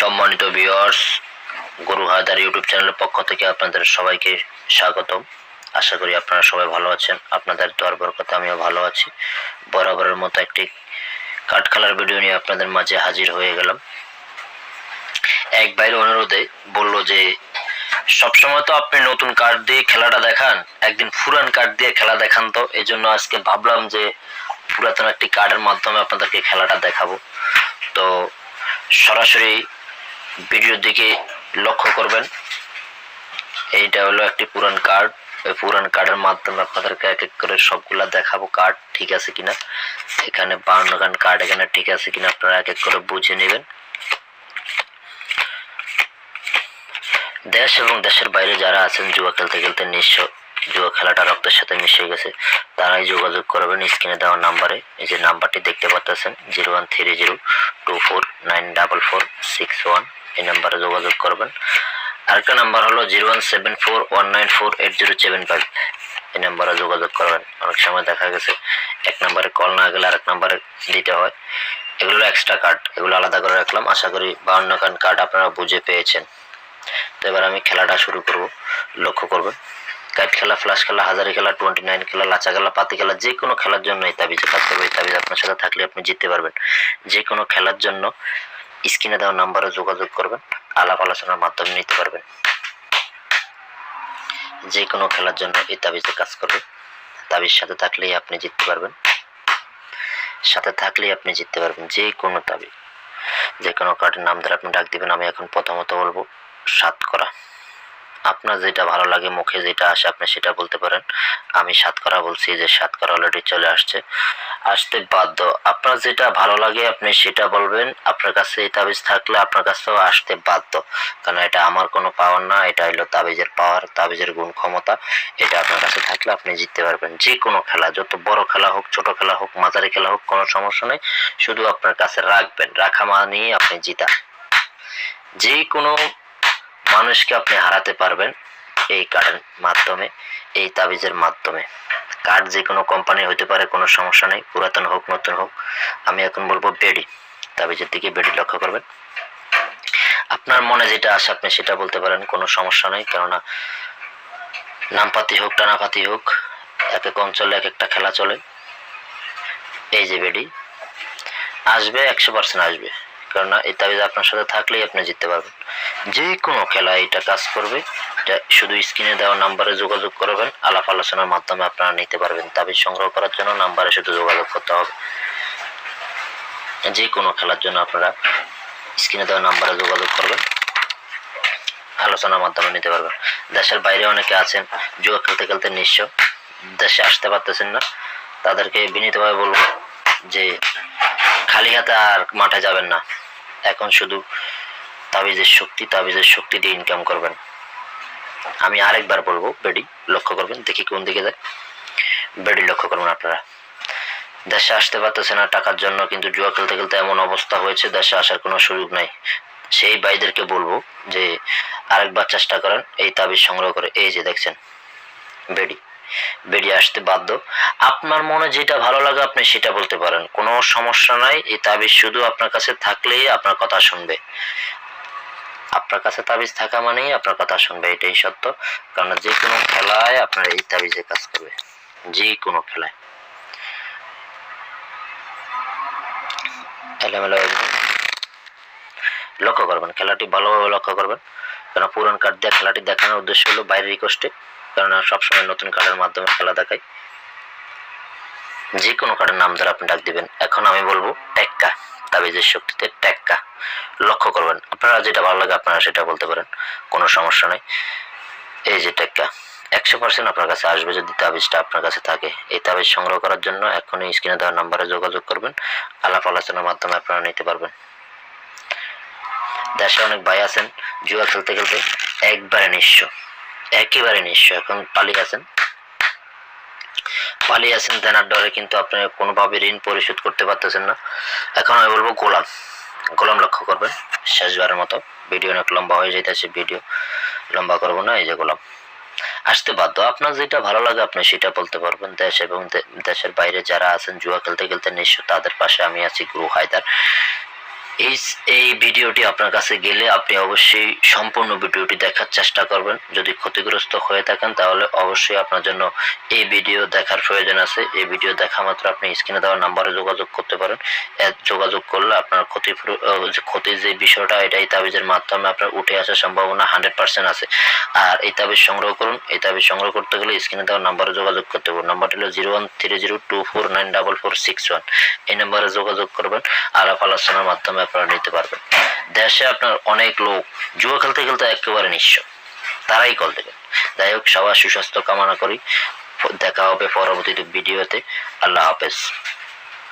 সম্মানিত ভিউয়ার্স গরু হায়দার ইউটিউব চ্যানেলের পক্ষ থেকে আপনাদের সবাইকে স্বাগতম। আশা করি আপনারা সবাই ভালো আছেন। আপনাদের দোয়ার বরকতে আমিও ভালো আছি। বরাবরের মতো একটি কাঠ খেলার ভিডিও নিয়ে আপনাদের মাঝে হাজির হয়ে গেলাম। এক বাইরে অনুরোধে বলল যে, সবসময় তো আপনি নতুন কার্ড দিয়ে খেলাটা দেখান, একদিন পুরান কার্ড দিয়ে খেলা দেখান তো। এই জন্য আজকে ভাবলাম যে, পুরাতন একটি কার্ডের মাধ্যমে আপনাদেরকে খেলাটা দেখাবো। তো সরাসরি ভিডিওর দিকে লক্ষ্য করবেন। এইটা হলো একটি পুরান কার্ড। ওই পুরান কার্ডের মাধ্যমে আপনাদেরকে এক এক করে সবগুলা দেখাবো কার্ড, ঠিক আছে কিনা? এখানে বাউন্ন গান কার্ড এখানে ঠিক আছে কিনা আপনারা এক এক করে বুঝে নেবেন। দেশ এবং দেশের বাইরে যারা আছেন, জুয়া খেলতে খেলতে নিঃস্ব, জুয়া খেলাটা রক্তের সাথে মিশে গেছে। তারাই যোগাযোগ করবেন স্ক্রিনে দেওয়া নাম্বারে। এই যে নাম্বারটি দেখতে পাচ্ছেন, zero one three zero two four nine double four six one. এই নাম্বারে যোগাযোগ করবেন। আরেকটা নাম্বার হলো zero one seven four one nine four eight zero seven five. এই নাম্বারে যোগাযোগ করবেন। অনেক সময় দেখা গেছে, এক নাম্বারে কল না গেলে আরেক নাম্বারে দিতে হয়। এগুলো এক্সট্রা কার্ড এগুলো আলাদা করে রাখলাম। আশা করি বাউন্ন খান কার্ড আপনারা বুঝে পেয়েছেন। তো এবার আমি খেলাটা শুরু করব, লক্ষ্য করবেন। কাইট খেলা ফ্লাশ খেলা, হাজারি খেলা টোয়েন্টি নাইন খেলা, লাচা খেলা, পাতি খেলা, যে কোনো খেলার জন্য এই তাবিজে কাজ করবে এই তাবিজ আপনার সাথে থাকলে আপনি জিততে পারবেন। যে কোনো খেলার জন্য স্ক্রিনে দেওয়া নাম্বারে যোগাযোগ করবেন, আলাপ আলোচনার মাধ্যমে নিতে পারবেন। যে কোনো খেলার জন্য এই তাবিজে কাজ করবে। তাবিজ সাথে থাকলেই আপনি জিততে পারবেন। সাথে থাকলেই আপনি জিততে পারবেন যে কোনো তাবিজ। যে কোনো কার্ডের নাম ধরে আপনি ডাক দিবেন, আমি এখন প্রথমত বলব সাত করা আপনার যেটা ভালো লাগে, মুখে যেটা আসে, আপনি সেটা বলতে পারেন। আমি সাত করা বলছি যে সাত করা অলরেডি চলে আসছে। আসতে বাধ্য। আপনার যেটা ভালো লাগে, আপনি সেটা বলবেন। আপনার কাছে এই তাবিজ থাকলে আপনার কাছেও আসতে বাধ্য। কারণ এটা আমার কোনো পাওয়ার না, এটা হলো তাবিজের পাওয়ার তাবিজের গুণ ক্ষমতা। এটা আপনার কাছে থাকলে আপনি জিততে পারবেন। যে কোনো খেলা, যত বড় খেলা হোক, ছোট খেলা হোক, মাঝারি খেলা হোক, কোনো সমস্যা নেই। শুধু আপনার কাছে রাখবেন। রাখা মানেই আপনি জিতা। যে কোনো মানুষকে আপনি হারাতে পারবেন এই কার্ডের মাধ্যমে, এই তাবিজের মাধ্যমে। কার্ড যে কোনো কোম্পানি হতে পারে, কোনো সমস্যা নেই, পুরাতন হোক, নতুন হোক, আমি এখন বলব বেডি। তাবিজের দিকে বেডি লক্ষ্য করবেন। আপনার মনে যেটা আসে, আপনি সেটা বলতে পারেন, কোনো সমস্যা নেই, কেননা নামপাতি হোক, টানাপাতি হোক, এক এক অঞ্চলে এক একটা খেলা চলে। এই যে বেডি, আসবে, একশো পার্সেন্ট আসবে। কেননা এই তাবিজ আপনার সাথে থাকলেই আপনি জিততে পারবেন। যে কোনো খেলা এটা কাজ করবে। এটা শুধু স্ক্রিনে দেওয়া নাম্বারে যোগাযোগ করবেন। আলাপ আলোচনার মাধ্যমে আপনারা নিতে পারবেন। তাবিজ সংগ্রহ করার জন্য নাম্বারে শুধু যোগাযোগ করতে হবে। যে কোনো খেলার জন্য আপনারা স্ক্রিনে দেওয়া নাম্বারে যোগাযোগ করবেন। আলোচনার মাধ্যমে নিতে পারবেন। দেশের বাইরে অনেকে আছেন জুয়া খেলতে খেলতে নিঃস্ব। দেশে আসতে পারতেছেন না। তাদেরকে বিনীতভাবে বলব যে, খালি হাতে আর মাঠে যাবেন না। এখন শুধু তাবিজের শক্তি তাবিজের শক্তি দিয়ে ইনকাম করবেন। আমি আরেকবার বলব, বেডি, লক্ষ্য করবেন, দেখি কোন দিকে যায়। বেডি, লক্ষ্য করবেন আপনারা। দেশে আসতে পারতেছে না টাকার জন্য, কিন্তু জুয়া খেলতে খেলতে এমন অবস্থা হয়েছে, দেশে আসার কোনো সুযোগ নাই। সেই ভাইদেরকে বলব যে, আরেকবার চেষ্টা করেন এই তাবিজ সংগ্রহ করে। এই যে দেখছেন, বেডি। বেরিয়ে আসতে বাধ্য। আপনার মনে যেটা ভালো লাগে আপনি সেটা বলতে পারেন। কোনো সমস্যা নাই, এই তাবিজ শুধু আপনার কাছে থাকলেই আপনার কথা শুনবে। আপনার কাছে তাবিজ থাকা মানেই আপনার কথা শুনবে, এটাই সত্য। কারণ যে কোনো খেলায় আপনার এই তাবিজে কাজ করবে, যে কোনো খেলায়। লক্ষ্য করবেন, খেলাটি ভালোভাবে লক্ষ্য করবেন। কেন পুরান কার্ড দিয়ে খেলাটি দেখানোর উদ্দেশ্য হলো বাইরের রিকোয়েস্টে। কেননা সবসময় নতুন কার্ডের মাধ্যমে খেলা দেখাই যে কোনো কার্ডের নাম ধরে আপনি ডাক দিবেন। এখন আমি বলব টেক্কা। তাবিজের শক্তিতে টেক্কা। লক্ষ্য করবেন, আপনারা যেটা ভালো লাগে আপনারা সেটা বলতে পারেন, কোনো সমস্যা নেই। এই যে টেক্কা, একশো পার্সেন্ট আপনার কাছে আসবে যদি তাবিজটা আপনার কাছে থাকে। এই তাবিজ সংগ্রহ করার জন্য এখনই স্ক্রিনে দেওয়া নাম্বারে যোগাযোগ করবেন, আলাপ আলোচনার মাধ্যমে আপনারা নিতে পারবেন। দেশে অনেক ভাই আছেন, জুয়া খেলতে খেলতে একবারে নিঃস্ব, একেবারে নিঃস্ব, এখন পালিয়ে আছেন পালিয়ে আছেন দেনার ডরে কিন্তু আপনি কোনোভাবে ঋণ পরিশোধ করতে পারতেছেন না। এখন আমি বলব গোলাম। গোলাম লক্ষ্য করবেন, শেষবারের মতো ভিডিও অনেক লম্বা হয়ে যাইতেছে ভিডিও লম্বা করব না, এই যে গোলাম। আসতে বাধ্য, আপনার যেটা ভালো লাগে আপনি সেটা বলতে পারবেন। দেশ এবং দেশের বাইরে যারা আছেন, জুয়া খেলতে খেলতে নিশ্চয় তাদের পাশে আমি আছি, গুরু হায়দার। এই এই ভিডিওটি আপনার কাছে গেলে আপনি অবশ্যই সম্পূর্ণ ভিডিওটি দেখার চেষ্টা করবেন। যদি ক্ষতিগ্রস্ত হয়ে থাকেন তাহলে অবশ্যই আপনার জন্য এই ভিডিও দেখার প্রয়োজন আছে। এই ভিডিও দেখা মাত্র আপনি স্ক্রিনে দেওয়া নাম্বারে যোগাযোগ করতে পারেন। যোগাযোগ করলে আপনার ক্ষতি ক্ষতির যে বিষয়টা এটা এই তাবিজের মাধ্যমে আপনার উঠে আসার সম্ভাবনা হান্ড্রেড পার্সেন্ট আছে। আর এই তাবিজ সংগ্রহ করুন। এই তাবিজ সংগ্রহ করতে গেলে স্ক্রিনে দেওয়া নাম্বারে যোগাযোগ করতে পারবেন নাম্বারটি হলো zero one three zero two four nine double four six one. এই নাম্বারে যোগাযোগ করবেন। আলাপ আলোচনার মাধ্যমে আপনারা নিতে পারবেন দেশে আপনার অনেক লোক, জুয়া খেলতে খেলতে একেবারে নিঃস্ব। তারাই কল দেবেন যাই হোক, সবার সুস্বাস্থ্য কামনা করি। দেখা হবে পরবর্তীতে ভিডিওতে আল্লাহ হাফেজ।